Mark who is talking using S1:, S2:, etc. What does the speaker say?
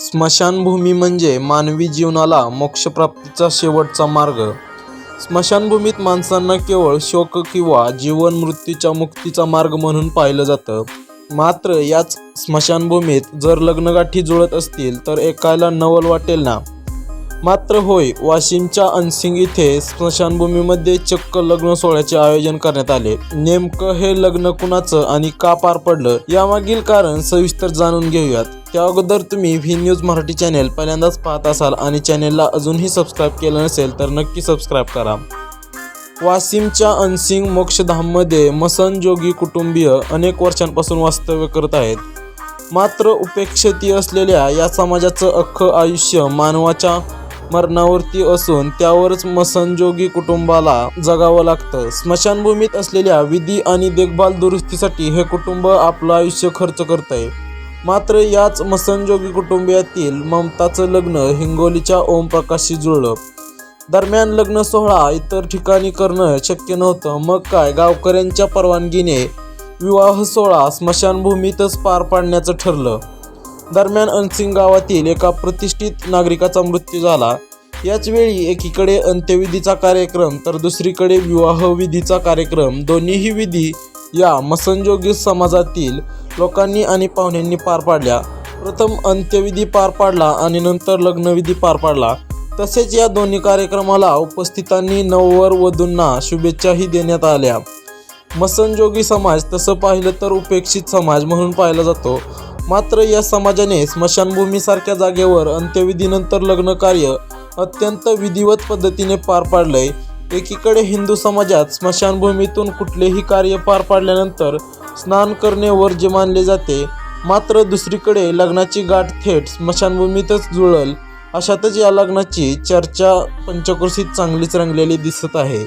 S1: स्मशानभूमी म्हणजे मानवी जीवनाला मोक्षप्राप्तीचा शेवटचा मार्ग. स्मशानभूमीत माणसांना केवळ शोक किंवा जीवन मृत्यूच्या मुक्तीचा मार्ग म्हणून पाहिलं जातं. मात्र याच स्मशानभूमीत जर लग्नगाठी जुळत असतील तर एकायला नवल वाटेल ना? मात्र होय वाशिमच्या अनसिंग इथे स्मशानभूमीमध्ये चक्क लग्न सोहळ्याचे आयोजन करण्यात आले. नेमकं हे लग्न कुणाचं आणि का पार पडलं यामागील कारण सविस्तर जाणून घेऊयात. त्या अगोदर तुम्ही व्ही न्यूज मराठी चॅनेल पहिल्यांदाच पाहत असाल आणि चॅनेलला अजूनही सबस्क्राईब केलं नसेल तर नक्की सबस्क्राईब करा. वाशिमच्या अनसिंग मोक्षधाममध्ये मसन जोगी कुटुंबीय अनेक वर्षांपासून वास्तव्य करत आहेत. मात्र उपेक्षिती असलेल्या या समाजाचं अख्खं आयुष्य मानवाच्या मरणावरती असून त्यावरच मसनजोगी कुटुंबाला जगावं लागतं. स्मशानभूमीत असलेल्या विधी आणि देखभाल दुरुस्तीसाठी हे कुटुंब आपलं आयुष्य खर्च करत आहे मात्र याच मसनजोगी कुटुंबियातील ममताचं लग्न हिंगोलीच्या ओमप्रकाशशी जुळलं. दरम्यान लग्न सोहळा इतर ठिकाणी करणं शक्य नव्हतं. मग काय? गावकऱ्यांच्या परवानगीने विवाह सोहळा स्मशानभूमीतच पार पाडण्याचं ठरलं. दरम्यान अनसिंग गावातील एका प्रतिष्ठित नागरिकाचा मृत्यू झाला. याच वेळी एकीकडे अंत्यविधीचा कार्यक्रम तर दुसरीकडे विवाहविधीचा कार्यक्रम. दोन्हीही विधी या मसनजोगी समाजातील लोकांनी आणि पाहुण्यांनी पार पाडल्या. प्रथम अंत्यविधी पार पाडला आणि नंतर लग्नविधी पार पाडला. तसेच या दोन्ही कार्यक्रमाला उपस्थितांनी नववर वधूंना शुभेच्छाही देण्यात आल्या. मसनजोगी समाज तसं पाहिलं तर उपेक्षित समाज म्हणून पाहिला जातो. मात्र या समाजाने स्मशानभूमीसारख्या जागेवर अंत्यविधीनंतर लग्नकार्य अत्यंत विधिवत पद्धतीने पार पाडलंय. एकीकडे हिंदू समाजात स्मशानभूमीतून कुठलेही कार्य पार पाडल्यानंतर स्नान करणे वर्ज्य मानले जाते मात्र दुसरीकडे लग्नाची गाठ थेट स्मशानभूमीतच जुळल अशातच या लग्नाची चर्चा पंचक्रोशीत चांगलीच रंगलेली दिसत आहे.